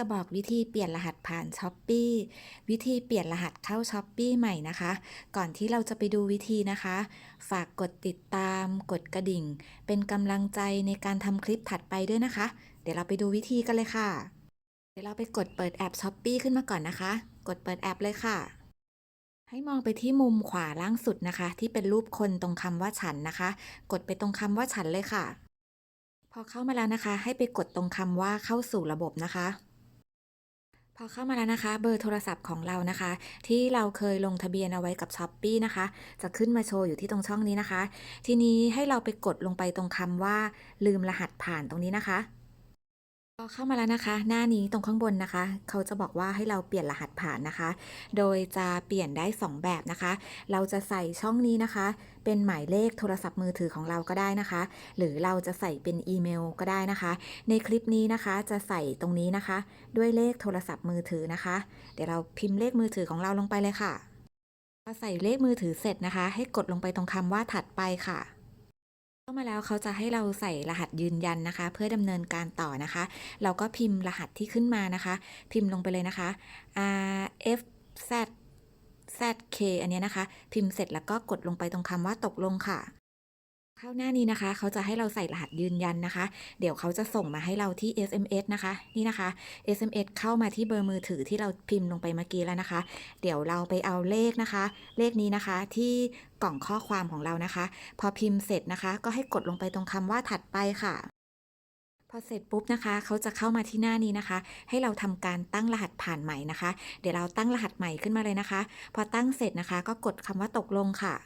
จะบอกวิธีเปลี่ยนรหัสผ่าน s h อ p e e วิธีเปลี่ยนรหัสเข้า s h อ p e e ใหม่นะคะ ก่อนที่เราจะไปดูวิธีนะคะ ฝากกดติดตาม กดกระดิ่ง เป็นกำลังใจในการทำคลิปถัดไปด้วยนะคะ เดี๋ยวเราไปดูวิธีกันเลยค่ะ เดี๋ยวเราไปกดเปิดแอป s h อ p e e ขึ้นมาก่อนนะคะ กดเปิดแอปเลยค่ะ ให้มองไปที่มุมขวาล่างสุดนะคะ ที่เป็นรูปคนตรงคำว่าฉันนะคะ กดไปตรงคำว่าฉันเลยค่ะพอเข้ามาแล้วนะคะ ให้ไปกดตรงคำว่าเข้าสู่ระบบนะคะ พอเข้ามาแล้วนะคะ เบอร์โทรศัพท์ของเรานะคะ ที่เราเคยลงทะเบียนเอาไว้กับ s h อ p e e นะคะ จะขึ้นมาโชว์อยู่ที่ตรงช่องนี้นะคะ ทีนี้ให้เราไปกดลงไปตรงคำว่า ลืมรหัสผ่านตรงนี้นะคะ พอเข้ามาแล้วนะคะ หน้านี้ตรงข้างบนนะคะ เขาจะบอกว่าให้เราเปลี่ยนรหัสผ่านนะคะ โดยจะเปลี่ยนได้ 2 แบบนะคะ เราจะใส่ช่องนี้นะคะ เป็นหมายเลขโทรศัพท์มือถือของเราก็ได้นะคะ หรือเราจะใส่เป็นอีเมลก็ได้นะคะ ในคลิปนี้นะคะจะใส่ตรงนี้นะคะ ด้วยเลขโทรศัพท์มือถือนะคะ เดี๋ยวเราพิมพ์เลขมือถือของเราลงไปเลยค่ะพอใส่เลขมือถือเสร็จนะคะ ให้กดลงไปตรงคำว่าถัดไปค่ะามาแล้วเขาจะให้เราใส่รหัสยืนยันนะคะ เพื่อดำเนินการต่อนะคะ เราก็พิมพ์รหัสที่ขึ้นมานะคะ พิมพ์ลงไปเลยนะคะ R F Z Z K อันเนี้ยนะคะ พิมพ์เสร็จแล้วก็กดลงไปตรงคำว่าตกลงค่ะ ข้าหน้านี้นะคะ เขาจะให้เราใส่รหัสยืนยันนะคะ เดี๋ยวเขาจะส่งมาให้เราที่ SMS นะคะ นี่นะคะ SMS เข้ามาที่เบอร์มือถือที่เราพิมพ์ลงไปเมื่อกี้แล้วนะคะ เดี๋ยวเราไปเอาเลขนะคะ เลขนี้นะคะที่กล่องข้อความของเรานะคะ พอพิมพ์เสร็จนะคะ ก็ให้กดลงไปตรงคำว่าถัดไปค่ะพอเสร็จปุ๊บนะคะ เขาจะเข้ามาที่หน้านี้นะคะ ให้เราทำการตั้งรหัสผ่านใหม่นะคะ เดี๋ยวเราตั้งรหัสใหม่ขึ้นมาเลยนะคะ พอตั้งเสร็จนะคะ ก็กดคำว่าตกลงค่ะ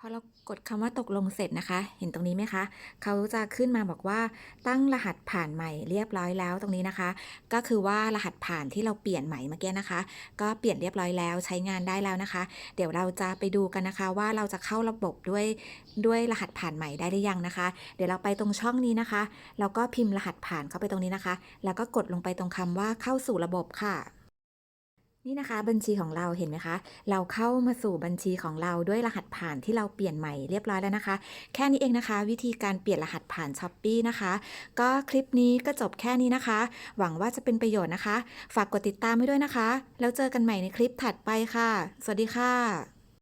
พอเรากดคำว่าตกลงเสร็จนะคะ เห็นตรงนี้ไหมคะ เขาจะขึ้นมาบอกว่าตั้งรหัสผ่านใหม่เรียบร้อยแล้วตรงนี้นะคะ ก็คือว่ารหัสผ่านที่เราเปลี่ยนใหม่เมื่อกี้นะคะ ก็เปลี่ยนเรียบร้อยแล้วใช้งานได้แล้วนะคะ เดี๋ยวเราจะไปดูกันนะคะ ว่าเราจะเข้าระบบด้วยด้วยรหัสผ่านใหม่ได้หรือยังนะคะ เดี๋ยวเราไปตรงช่องนี้นะคะแล้วก็พิมพ์รหัสผ่านเข้าไปตรงนี้นะคะ แล้วก็กดลงไปตรงคำว่าเข้าสู่ระบบค่ะ นี่นะคะบัญชีของเราเห็นไหมคะ เราเข้ามาสู่บัญชีของเราด้วยรหัสผ่านที่เราเปลี่ยนใหม่เรียบร้อยแล้วนะคะ แค่นี้เองนะคะ วิธีการเปลี่ยนรหัสผ่านช้อปปีนะคะ ก็คลิปนี้ก็จบแค่นี้นะคะ หวังว่าจะเป็นประโยชน์นะคะ ฝากกดติดตามไว้ด้วยนะคะ แล้วเจอกันใหม่ในคลิปถัดไปค่ะ สวัสดีค่ะ